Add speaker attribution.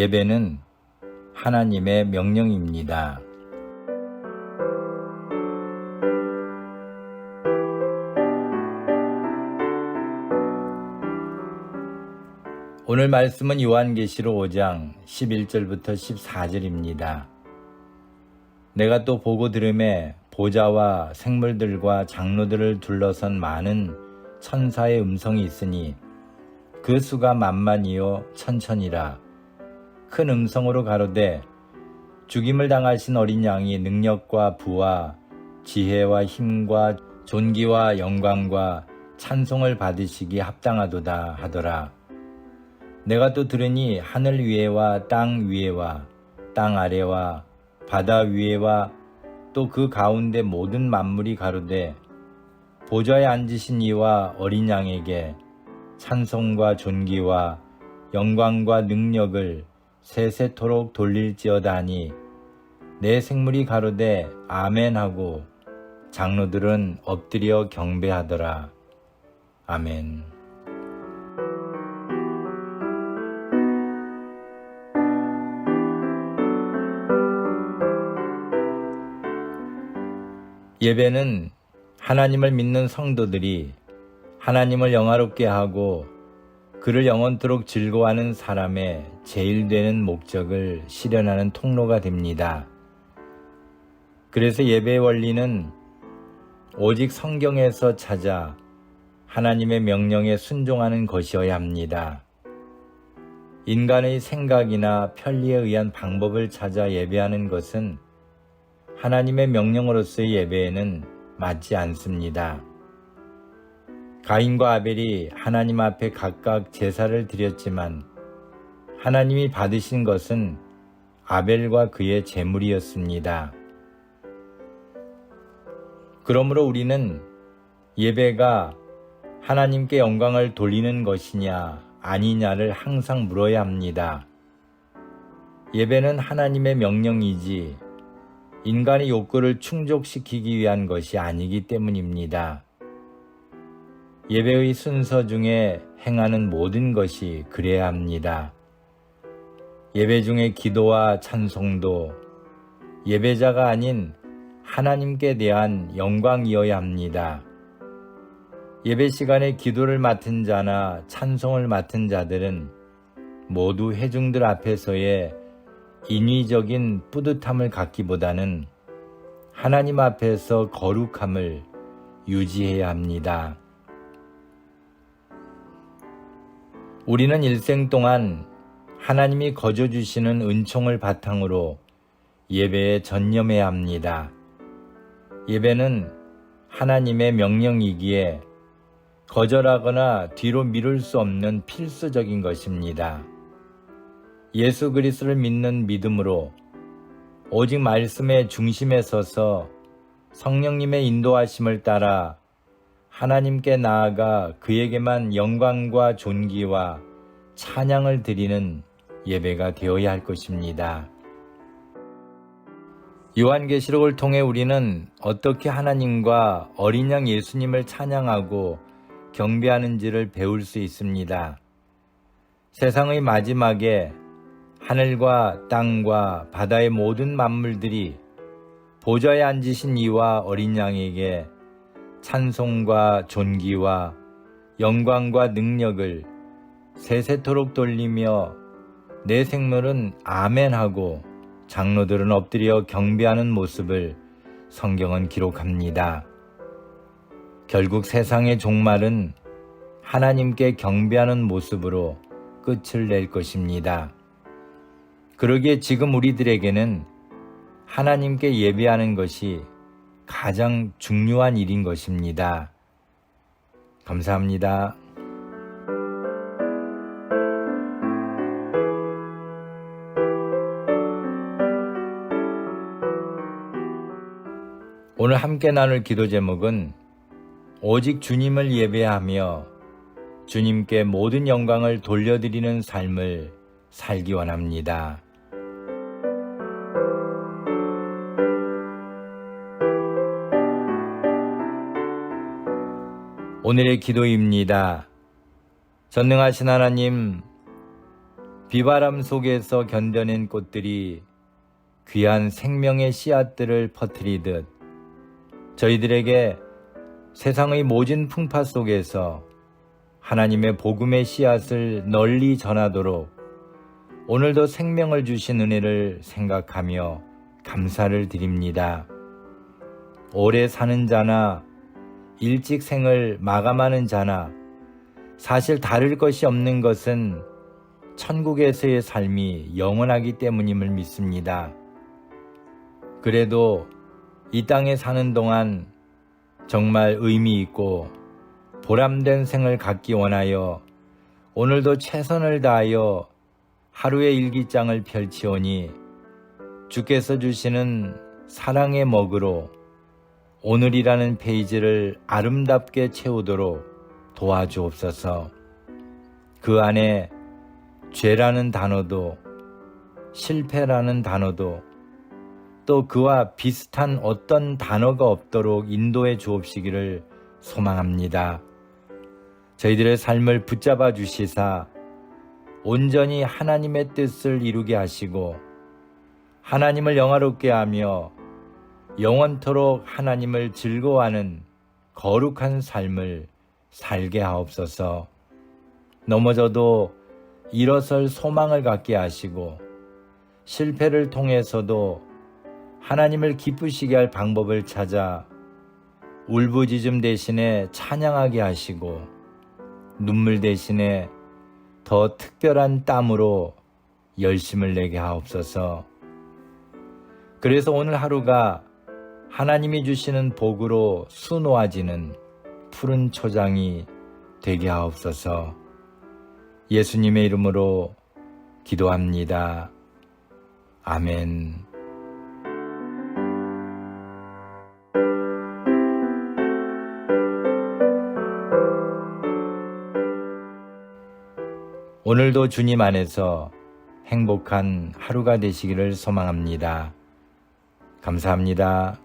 Speaker 1: 예배는 하나님의 명령입니다. 오늘 말씀은 요한계시록 5장 11절부터 14절입니다. 내가 또 보고 들음에 보좌와 생물들과 장로들을 둘러선 많은 천사의 음성이 있으니 그 수가 만만이요 천천이라 큰 음성으로 가로되 죽임을 당하신 어린 양이 능력과 부와 지혜와 힘과 존귀와 영광과 찬송을 받으시기 합당하도다 하더라. 내가 또 들으니 하늘 위에와 땅 위에와 땅 아래와 바다 위에와 또 그 가운데 모든 만물이 가로되 보좌에 앉으신 이와 어린 양에게 찬송과 존귀와 영광과 능력을 세세토록 돌릴지어다 하니 내 생물이 가로되 아멘하고 장로들은 엎드려 경배하더라. 아멘. 예배는 하나님을 믿는 성도들이 하나님을 영화롭게 하고 그를 영원토록 즐거워하는 사람의 제일 되는 목적을 실현하는 통로가 됩니다. 그래서 예배의 원리는 오직 성경에서 찾아 하나님의 명령에 순종하는 것이어야 합니다. 인간의 생각이나 편리에 의한 방법을 찾아 예배하는 것은 하나님의 명령으로서의 예배에는 맞지 않습니다. 가인과 아벨이 하나님 앞에 각각 제사를 드렸지만 하나님이 받으신 것은 아벨과 그의 제물이었습니다. 그러므로 우리는 예배가 하나님께 영광을 돌리는 것이냐 아니냐를 항상 물어야 합니다. 예배는 하나님의 명령이지 인간의 욕구를 충족시키기 위한 것이 아니기 때문입니다. 예배의 순서 중에 행하는 모든 것이 그래야 합니다. 예배 중에 기도와 찬송도 예배자가 아닌 하나님께 대한 영광이어야 합니다. 예배 시간에 기도를 맡은 자나 찬송을 맡은 자들은 모두 회중들 앞에서의 인위적인 뿌듯함을 갖기보다는 하나님 앞에서 거룩함을 유지해야 합니다. 우리는 일생 동안 하나님이 거저 주시는 은총을 바탕으로 예배에 전념해야 합니다. 예배는 하나님의 명령이기에 거절하거나 뒤로 미룰 수 없는 필수적인 것입니다. 예수 그리스도를 믿는 믿음으로 오직 말씀의 중심에 서서 성령님의 인도하심을 따라 하나님께 나아가 그에게만 영광과 존귀와 찬양을 드리는 예배가 되어야 할 것입니다. 요한계시록을 통해 우리는 어떻게 하나님과 어린 양 예수님을 찬양하고 경배하는지를 배울 수 있습니다. 세상의 마지막에 하늘과 땅과 바다의 모든 만물들이 보좌에 앉으신 이와 어린 양에게 찬송과 존귀와 영광과 능력을 세세토록 돌리며 내 생물은 아멘하고 장로들은 엎드려 경배하는 모습을 성경은 기록합니다. 결국 세상의 종말은 하나님께 경배하는 모습으로 끝을 낼 것입니다. 그러기에 지금 우리들에게는 하나님께 예배하는 것이 가장 중요한 일인 것입니다. 감사합니다. 오늘 함께 나눌 기도 제목은 오직 주님을 예배하며 주님께 모든 영광을 돌려드리는 삶을 살기 원합니다. 오늘의 기도입니다. 전능하신 하나님, 비바람 속에서 견뎌낸 꽃들이 귀한 생명의 씨앗들을 퍼뜨리듯 저희들에게 세상의 모진 풍파 속에서 하나님의 복음의 씨앗을 널리 전하도록 오늘도 생명을 주신 은혜를 생각하며 감사를 드립니다. 오래 사는 자나 일찍 생을 마감하는 자나 사실 다를 것이 없는 것은 천국에서의 삶이 영원하기 때문임을 믿습니다. 그래도 이 땅에 사는 동안 정말 의미 있고 보람된 생을 갖기 원하여 오늘도 최선을 다하여 하루의 일기장을 펼치오니 주께서 주시는 사랑의 먹으로 오늘이라는 페이지를 아름답게 채우도록 도와주옵소서. 그 안에 죄라는 단어도 실패라는 단어도 또 그와 비슷한 어떤 단어가 없도록 인도해 주옵시기를 소망합니다. 저희들의 삶을 붙잡아 주시사 온전히 하나님의 뜻을 이루게 하시고 하나님을 영화롭게 하며 영원토록 하나님을 즐거워하는 거룩한 삶을 살게 하옵소서. 넘어져도 일어설 소망을 갖게 하시고 실패를 통해서도 하나님을 기쁘시게 할 방법을 찾아 울부짖음 대신에 찬양하게 하시고 눈물 대신에 더 특별한 땀으로 열심을 내게 하옵소서. 그래서 오늘 하루가 하나님이 주시는 복으로 수놓아지는 푸른 초장이 되게 하옵소서. 예수님의 이름으로 기도합니다. 아멘. 오늘도 주님 안에서 행복한 하루가 되시기를 소망합니다. 감사합니다.